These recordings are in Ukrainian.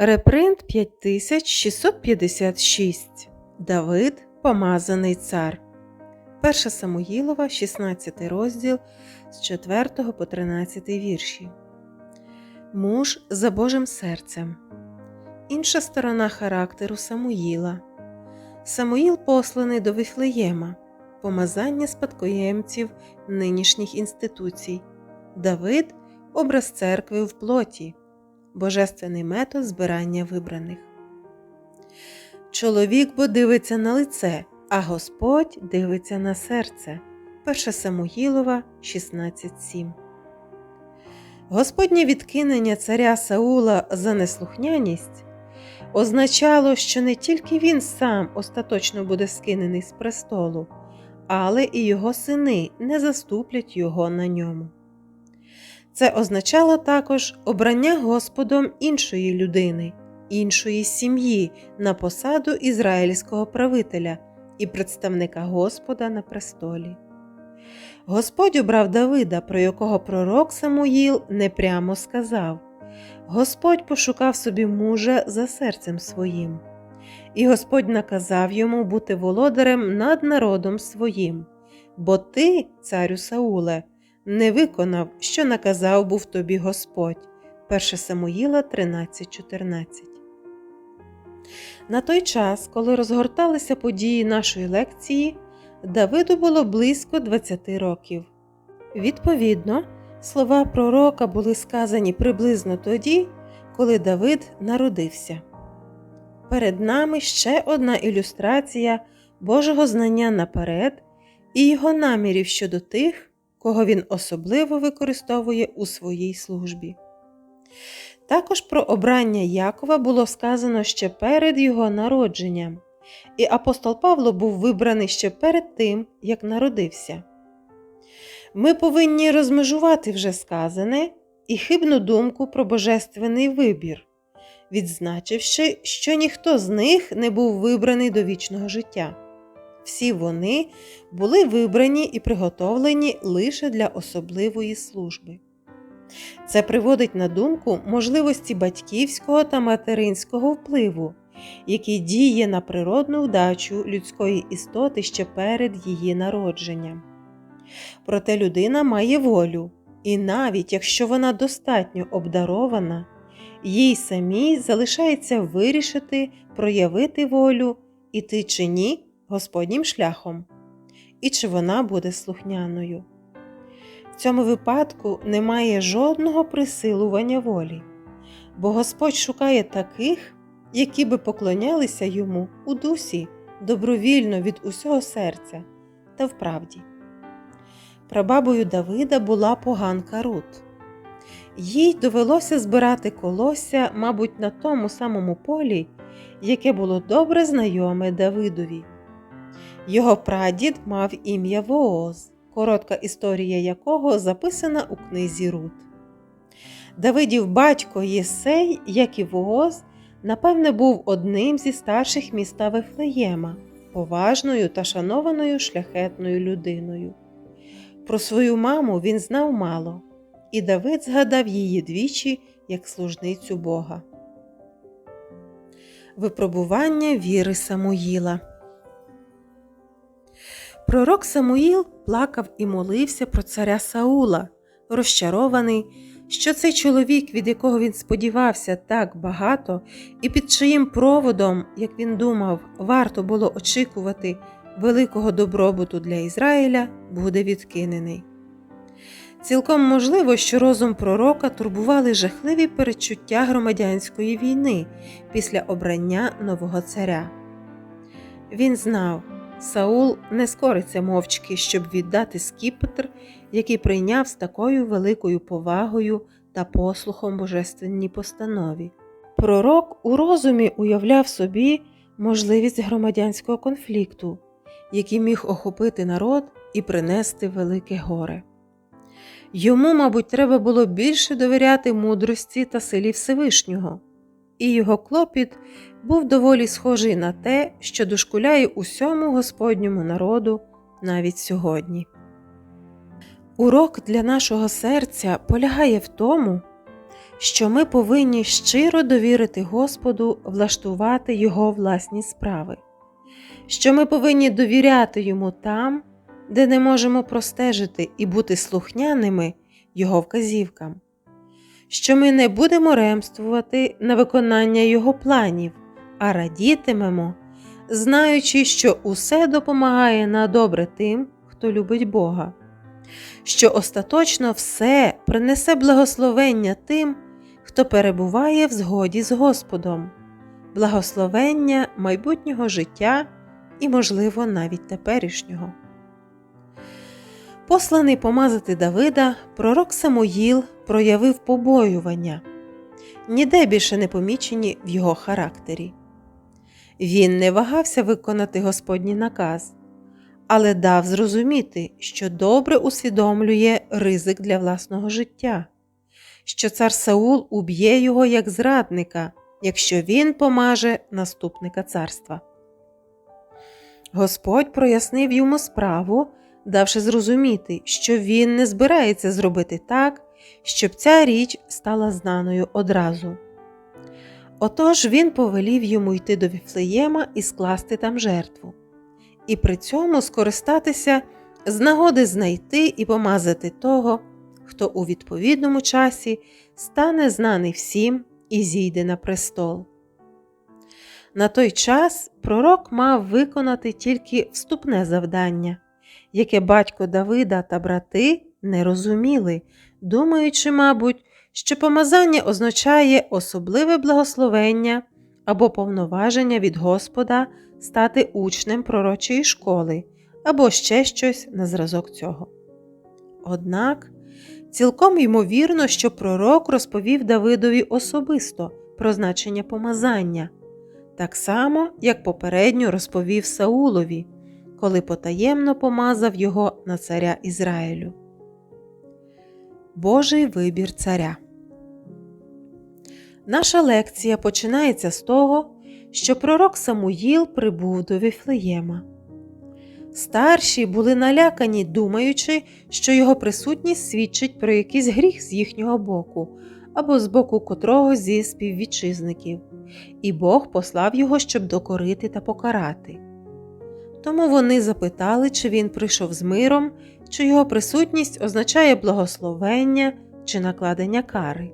Репринт 5656. Давид Помазаний цар. 1 Самуїлова, 16 розділ з 4 по 13 вірші. Муж за Божим серцем. Інша сторона характеру Самуїла. Самуїл посланий до Вифлеєма. Помазання спадкоємців нинішніх інституцій. Давид образ церкви в плоті. Божественний метод збирання вибраних. Чоловік бо дивиться на лице, а Господь дивиться на серце. 1 Самуїлова 16.7. Господнє відкинення царя Саула за неслухняність означало, що не тільки він сам остаточно буде скинений з престолу, але і його сини не заступлять його на ньому. Це означало також обрання Господом іншої людини, іншої сім'ї на посаду ізраїльського правителя і представника Господа на престолі. Господь обрав Давида, про якого пророк Самуїл непрямо сказав. Господь пошукав собі мужа за серцем своїм, і Господь наказав йому бути володарем над народом своїм, бо ти, царю Сауле, не виконав, що наказав був тобі Господь. 1 Самуїла 13.14. На той час, коли розгорталися події нашої лекції, Давиду було близько 20 років. Відповідно, слова пророка були сказані приблизно тоді, коли Давид народився. Перед нами ще одна ілюстрація Божого знання наперед і його намірів щодо тих, кого він особливо використовує у своїй службі. Також про обрання Якова було сказано ще перед його народженням, і апостол Павло був вибраний ще перед тим, як народився. Ми повинні розмежувати вже сказане і хибну думку про божественний вибір, відзначивши, що ніхто з них не був вибраний до вічного життя. Всі вони були вибрані і приготовлені лише для особливої служби. Це приводить на думку можливості батьківського та материнського впливу, який діє на природну вдачу людської істоти ще перед її народженням. Проте людина має волю, і навіть якщо вона достатньо обдарована, їй самій залишається вирішити, проявити волю, іти чи ні Господнім шляхом, і чи вона буде слухняною. В цьому випадку немає жодного присилування волі, бо Господь шукає таких, які би поклонялися йому у дусі добровільно від усього серця та в правді. Прабабою Давида була поганка Рут. Їй довелося збирати колосся, мабуть, на тому самому полі, яке було добре знайоме Давидові. Його прадід мав ім'я Вооз коротка історія якого записана у книзі Рут. Давидів батько Єсей, як і Вооз, напевне, був одним зі старших міста Вифлеєма, поважною та шанованою шляхетною людиною. Про свою маму він знав мало, і Давид згадав її двічі як служницю Бога. Випробування віри Самуїла Пророк Самуїл плакав і молився про царя Саула, розчарований, що цей чоловік, від якого він сподівався так багато, і під чиїм проводом, як він думав, варто було очікувати великого добробуту для Ізраїля, буде відкинений. Цілком можливо, що розум пророка турбували жахливі перечуття громадянської війни після обрання нового царя. Він знав, Саул не скориться мовчки, щоб віддати скіпетр, який прийняв з такою великою повагою та послухом божественній постанові. Пророк у розумі уявляв собі можливість громадянського конфлікту, який міг охопити народ і принести велике горе. Йому, мабуть, треба було більше довіряти мудрості та силі Всевишнього, і його клопіт був доволі схожий на те, що дошкуляє усьому Господньому народу навіть сьогодні. Урок для нашого серця полягає в тому, що ми повинні щиро довірити Господу влаштувати Його власні справи, що ми повинні довіряти Йому там, де не можемо простежити і бути слухняними Його вказівкам, що ми не будемо ремствувати на виконання Його планів, а радітимемо, знаючи, що усе допомагає на добре тим, хто любить Бога, що остаточно все принесе благословення тим, хто перебуває в згоді з Господом, благословення майбутнього життя і, можливо, навіть теперішнього. Посланий помазати Давида, пророк Самуїл проявив побоювання, ніде більше не помічені в його характері. Він не вагався виконати Господній наказ, але дав зрозуміти, що добре усвідомлює ризик для власного життя, що цар Саул уб'є його як зрадника, якщо він помаже наступника царства. Господь прояснив йому справу, давши зрозуміти, що він не збирається зробити так, щоб ця річ стала знаною одразу. Отож він повелів йому йти до Віфлеєма і скласти там жертву, і при цьому скористатися з нагоди знайти і помазати того, хто у відповідному часі стане знаний всім і зійде на престол. На той час пророк мав виконати тільки вступне завдання, яке батько Давида та брати не розуміли, думаючи, мабуть, що помазання означає особливе благословення або повноваження від Господа стати учнем пророчої школи, або ще щось на зразок цього. Однак цілком ймовірно, що пророк розповів Давидові особисто про значення помазання, так само, як попередньо розповів Саулові, коли потаємно помазав його на царя Ізраїлю. Божий вибір царя. Наша лекція починається з того, що пророк Самуїл прибув до Віфлеєма. Старші були налякані, думаючи, що його присутність свідчить про якийсь гріх з їхнього боку або з боку котрого зі співвітчизників, і Бог послав його, щоб докорити та покарати. Тому вони запитали, чи він прийшов з миром, чи його присутність означає благословення чи накладення кари.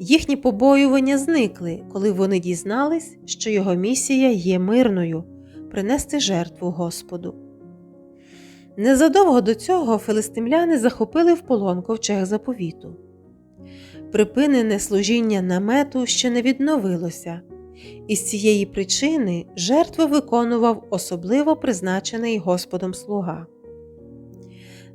Їхні побоювання зникли, коли вони дізнались, що його місія є мирною принести жертву Господу. Незадовго до цього филистимляни захопили в полон ковчег заповіту. Припинене служіння намету ще не відновилося, і з цієї причини жертву виконував особливо призначений Господом слуга.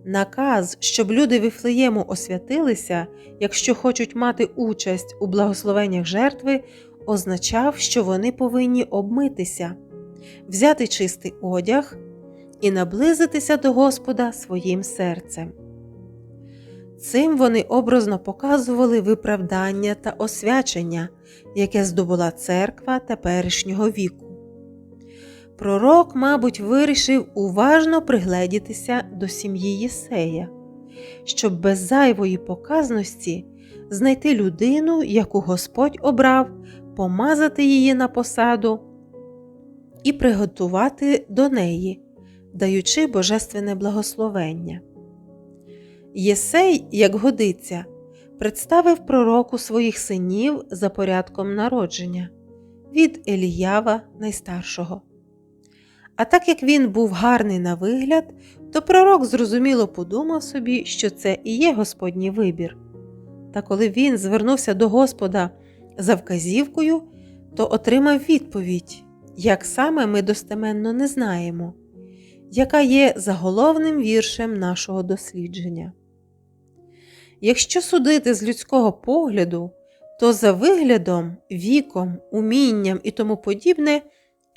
Наказ, щоб люди Вифлеєму освятилися, якщо хочуть мати участь у благословеннях жертви, означав, що вони повинні обмитися, взяти чистий одяг і наблизитися до Господа своїм серцем. Цим вони образно показували виправдання та освячення, яке здобула церква теперішнього віку. Пророк, мабуть, вирішив уважно пригледітися до сім'ї Єсея, щоб без зайвої показності знайти людину, яку Господь обрав, помазати її на посаду і приготувати до неї, даючи божественне благословення. Єсей, як годиться, представив пророку своїх синів за порядком народження від Еліява найстаршого. А так як він був гарний на вигляд, то пророк зрозуміло подумав собі, що це і є Господній вибір. Та коли він звернувся до Господа за вказівкою, то отримав відповідь, як саме ми достеменно не знаємо, яка є заголовним віршем нашого дослідження. Якщо судити з людського погляду, то за виглядом, віком, умінням і тому подібне.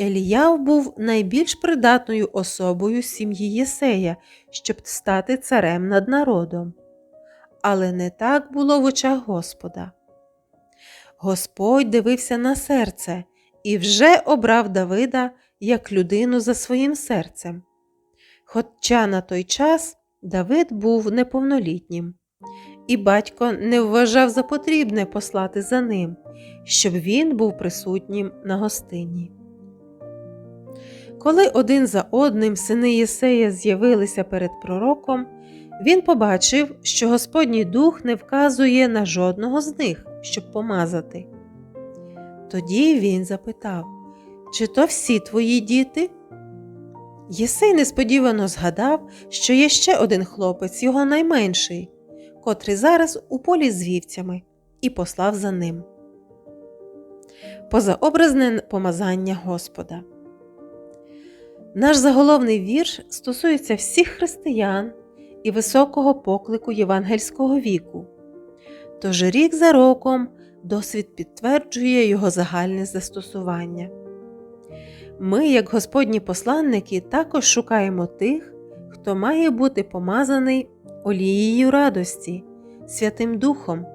Еліяв був найбільш придатною особою сім'ї Єсея, щоб стати царем над народом. Але не так було в очах Господа. Господь дивився на серце і вже обрав Давида як людину за своїм серцем. Хоча на той час Давид був неповнолітнім. і батько не вважав за потрібне послати за ним, щоб він був присутнім на гостині. Коли один за одним сини Єсея з'явилися перед пророком, він побачив, що Господній дух не вказує на жодного з них, щоб помазати. Тоді він запитав, чи то всі твої діти? Єсей несподівано згадав, що є ще один хлопець, його найменший, котрий зараз у полі з вівцями, і послав за ним. Позаобразне помазання Господа. Наш заголовний вірш стосується всіх християн і високого поклику євангельського віку. Тож рік за роком досвід підтверджує його загальне застосування. Ми, як Господні посланники, також шукаємо тих, хто має бути помазаний олією радості, Святим Духом,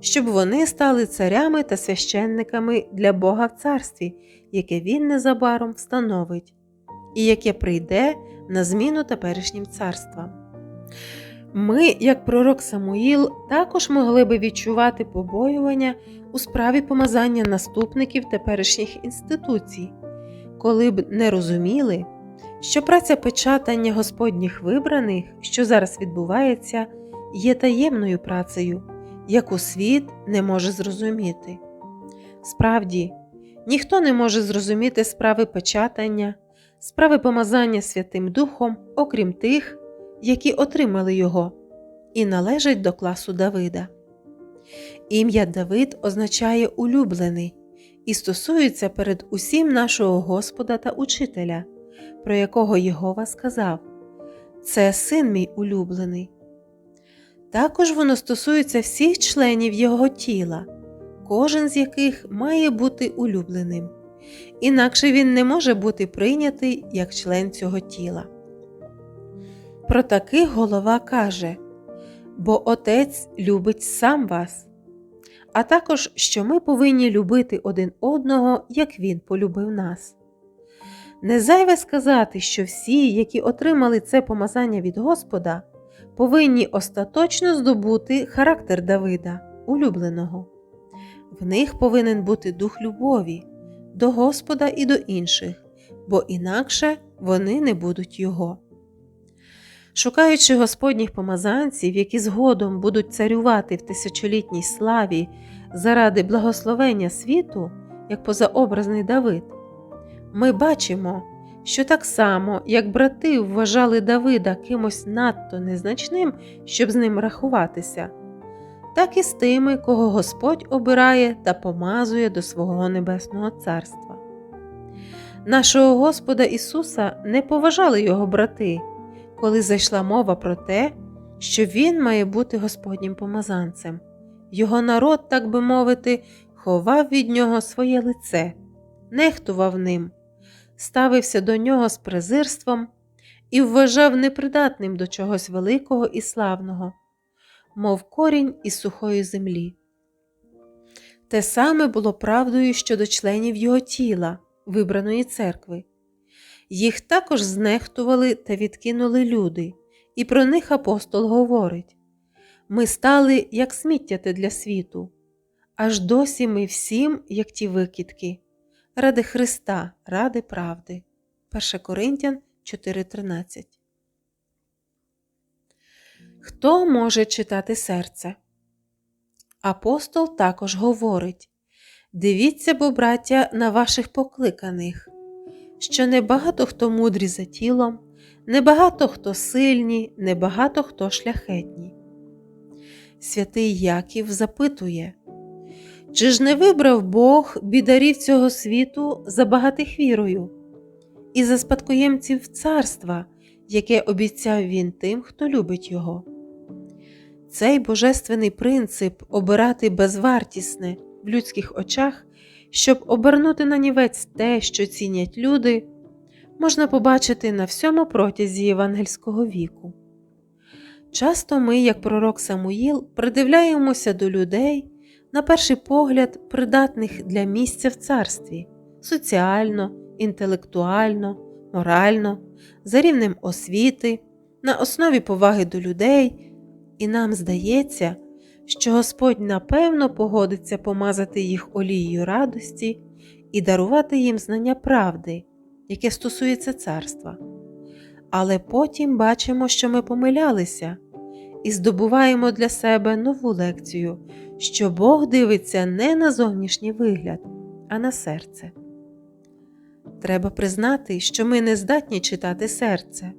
щоб вони стали царями та священниками для Бога в царстві, яке Він незабаром встановить, і яке прийде на зміну теперішнім царствам. Ми, як пророк Самуїл, також могли би відчувати побоювання у справі помазання наступників теперішніх інституцій, коли б не розуміли, що праця печатання Господніх вибраних, що зараз відбувається, є таємною працею, яку світ не може зрозуміти. Справді, ніхто не може зрозуміти справи печатання, справи помазання Святим Духом, окрім тих, які отримали його, і належать до класу Давида. Ім'я Давид означає улюблений і стосується перед усім нашого Господа та Учителя, про якого Єгова сказав Це син мій улюблений. Також воно стосується всіх членів його тіла, кожен з яких має бути улюбленим, інакше він не може бути прийнятий як член цього тіла. Про таких голова каже Бо Отець любить сам вас, а також що ми повинні любити один одного, як Він полюбив нас. Не зайве сказати, що всі, які отримали це помазання від Господа, повинні остаточно здобути характер Давида, улюбленого. В них повинен бути дух любові до Господа і до інших, бо інакше вони не будуть Його. Шукаючи Господніх помазанців, які згодом будуть царювати в тисячолітній славі заради благословення світу, як позаобразний Давид, ми бачимо, що так само, як брати вважали Давида кимось надто незначним, щоб з ним рахуватися, так і з тими, кого Господь обирає та помазує до свого Небесного Царства. Нашого Господа Ісуса не поважали його брати коли зайшла мова про те, що він має бути Господнім помазанцем. Його народ, так би мовити, ховав від нього своє лице, нехтував ним, ставився до нього з презирством і вважав непридатним до чогось великого і славного, мов корінь із сухої землі. Те саме було правдою щодо членів його тіла, вибраної церкви. Їх також знехтували та відкинули люди, і про них апостол говорить ми стали, як сміттяти для світу, аж досі ми всім, як ті викидки, ради Христа, ради правди. 1 Коринтян 4:13. Хто може читати серце? Апостол також говорить Дивіться, бо, браття, на ваших покликаних що небагато хто мудрі за тілом, небагато хто сильні, небагато хто шляхетні. Святий Яків запитує, чи ж не вибрав Бог бідарів цього світу за багатих вірою і за спадкоємців царства, яке обіцяв він тим, хто любить його? Цей божественний принцип обирати безвартісне в людських очах щоб обернути на нівець те, що цінять люди, можна побачити на всьому протязі євангельського віку. Часто ми, як пророк Самуїл, придивляємося до людей, на перший погляд, придатних для місця в царстві соціально, інтелектуально, морально, за рівнем освіти, на основі поваги до людей і нам здається, що Господь напевно погодиться помазати їх олією радості і дарувати їм знання правди, яке стосується царства. Але потім бачимо, що ми помилялися, і здобуваємо для себе нову лекцію, що Бог дивиться не на зовнішній вигляд, а на серце. Треба признати, що ми не здатні читати серце,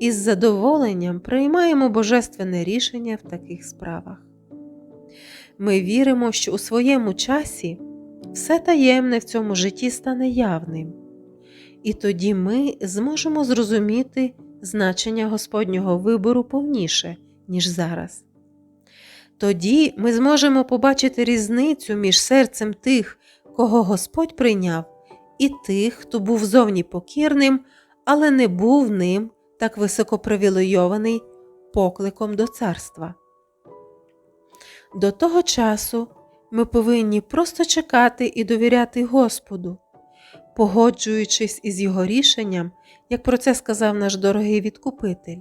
і з задоволенням приймаємо божественне рішення в таких справах. Ми віримо, що у своєму часі все таємне в цьому житті стане явним, і тоді ми зможемо зрозуміти значення Господнього вибору повніше, ніж зараз. Тоді ми зможемо побачити різницю між серцем тих, кого Господь прийняв, і тих, хто був зовні покірним, але не був ним так високо привілейований покликом до царства. До того часу ми повинні просто чекати і довіряти Господу, погоджуючись із Його рішенням, як про це сказав наш дорогий відкупитель.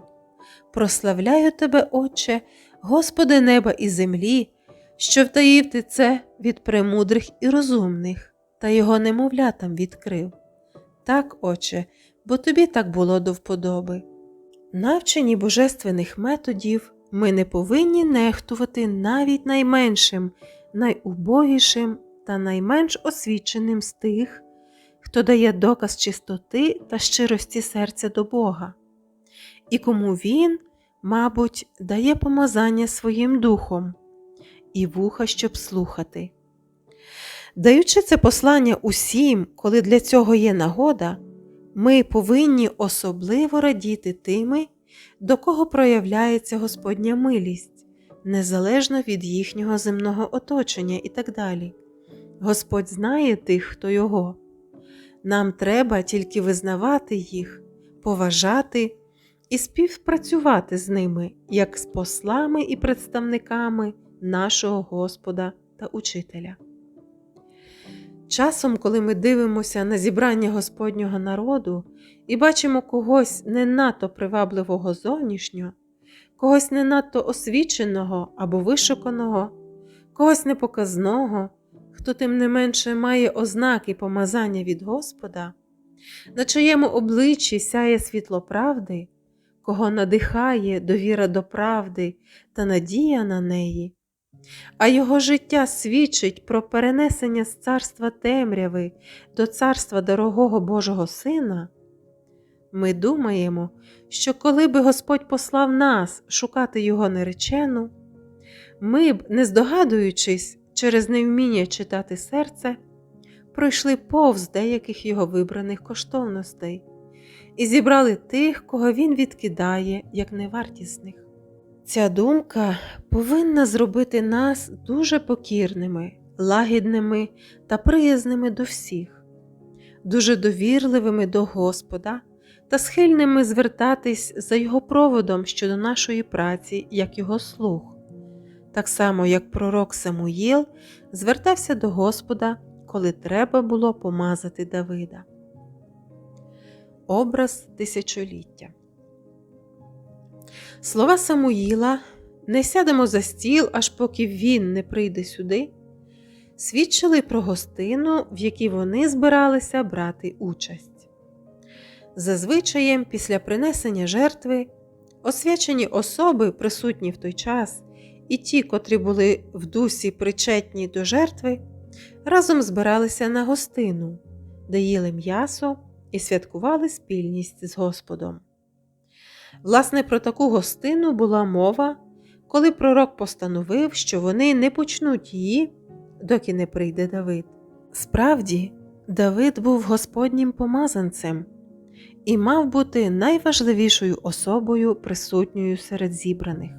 Прославляю тебе, Отче, Господи неба і землі, що втаїв ти це від премудрих і розумних, та його немовлятам відкрив. Так, Отче, бо тобі так було до вподоби. Навчені божественних методів, ми не повинні нехтувати навіть найменшим, найубогішим та найменш освіченим з тих, хто дає доказ чистоти та щирості серця до Бога, і кому Він, мабуть, дає помазання своїм духом і вуха, щоб слухати. Даючи це послання усім, коли для цього є нагода, ми повинні особливо радіти тими, до кого проявляється Господня милість, незалежно від їхнього земного оточення і так далі. Господь знає тих, хто його. Нам треба тільки визнавати їх, поважати і співпрацювати з ними, як з послами і представниками нашого Господа та Учителя. Часом, коли ми дивимося на зібрання Господнього народу і бачимо когось не надто привабливого зовнішньо, когось не надто освіченого або вишуканого, когось непоказного, хто тим не менше має ознаки помазання від Господа, на чиєму обличчі сяє світло правди, кого надихає довіра до правди та надія на неї а його життя свідчить про перенесення з царства темряви до царства дорогого Божого Сина, ми думаємо, що коли би Господь послав нас шукати Його наречену, ми б, не здогадуючись через невміння читати серце, пройшли повз деяких його вибраних коштовностей і зібрали тих, кого він відкидає як невартісних. Ця думка повинна зробити нас дуже покірними, лагідними та приязними до всіх, дуже довірливими до Господа та схильними звертатись за Його проводом щодо нашої праці, як Його слуг, так само як пророк Самуїл звертався до Господа, коли треба було помазати Давида. Образ тисячоліття Слова Самуїла не сядемо за стіл, аж поки він не прийде сюди, свідчили про гостину, в якій вони збиралися брати участь. Зазвичаєм, після принесення жертви, освячені особи, присутні в той час, і ті, котрі були в дусі причетні до жертви, разом збиралися на гостину, де їли м'ясо і святкували спільність з Господом. Власне, про таку гостину була мова, коли пророк постановив, що вони не почнуть її, доки не прийде Давид. Справді, Давид був Господнім помазанцем і мав бути найважливішою особою, присутньою серед зібраних.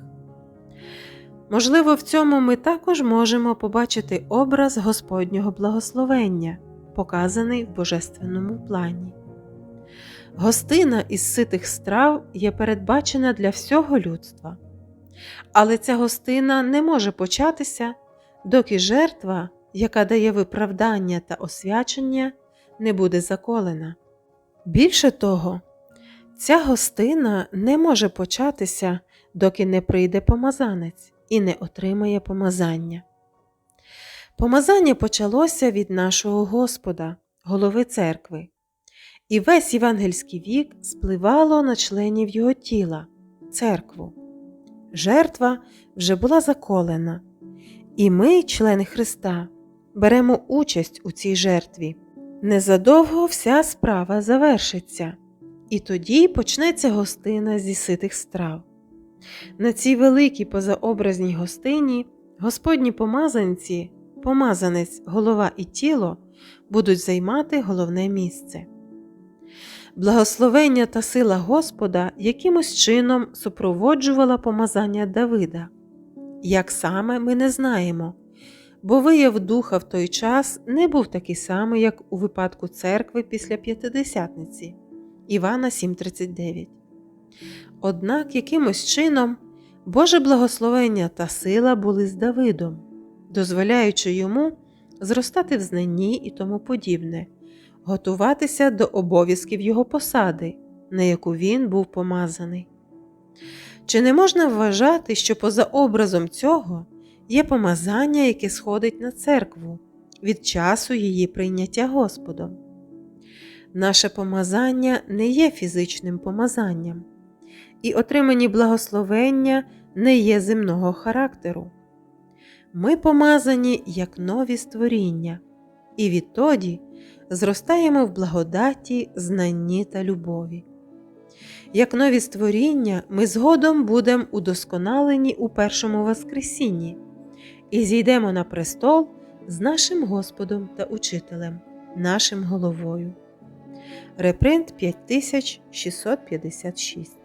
Можливо, в цьому ми також можемо побачити образ Господнього благословення, показаний в божественному плані. Гостина із ситих страв є передбачена для всього людства, але ця гостина не може початися, доки жертва, яка дає виправдання та освячення, не буде заколена. Більше того, ця гостина не може початися, доки не прийде помазанець і не отримає помазання. Помазання почалося від нашого Господа, голови церкви, і весь євангельський вік спливало на членів його тіла, церкву. Жертва вже була заколена, і ми, члени Христа, беремо участь у цій жертві. Незадовго вся справа завершиться, і тоді почнеться гостина зі ситих страв. На цій великій позаобразній гостині Господні помазанці, помазанець, голова і тіло будуть займати головне місце. Благословення та сила Господа якимось чином супроводжувала помазання Давида. Як саме ми не знаємо, бо вияв духа в той час не був такий самий, як у випадку церкви після п'ятидесятниці Івана 7:39. Однак якимось чином Боже благословення та сила були з Давидом, дозволяючи йому зростати в знанні і тому подібне, готуватися до обов'язків його посади, на яку він був помазаний. Чи не можна вважати, що поза образом цього є помазання, яке сходить на церкву від часу її прийняття Господом? Наше помазання не є фізичним помазанням, і отримані благословення не є земного характеру. Ми помазані як нові створіння, і відтоді зростаємо в благодаті, знанні та любові. Як нові створіння, ми згодом будемо удосконалені у першому Воскресінні і зійдемо на престол з нашим Господом та Учителем, нашим головою. Репринт 5656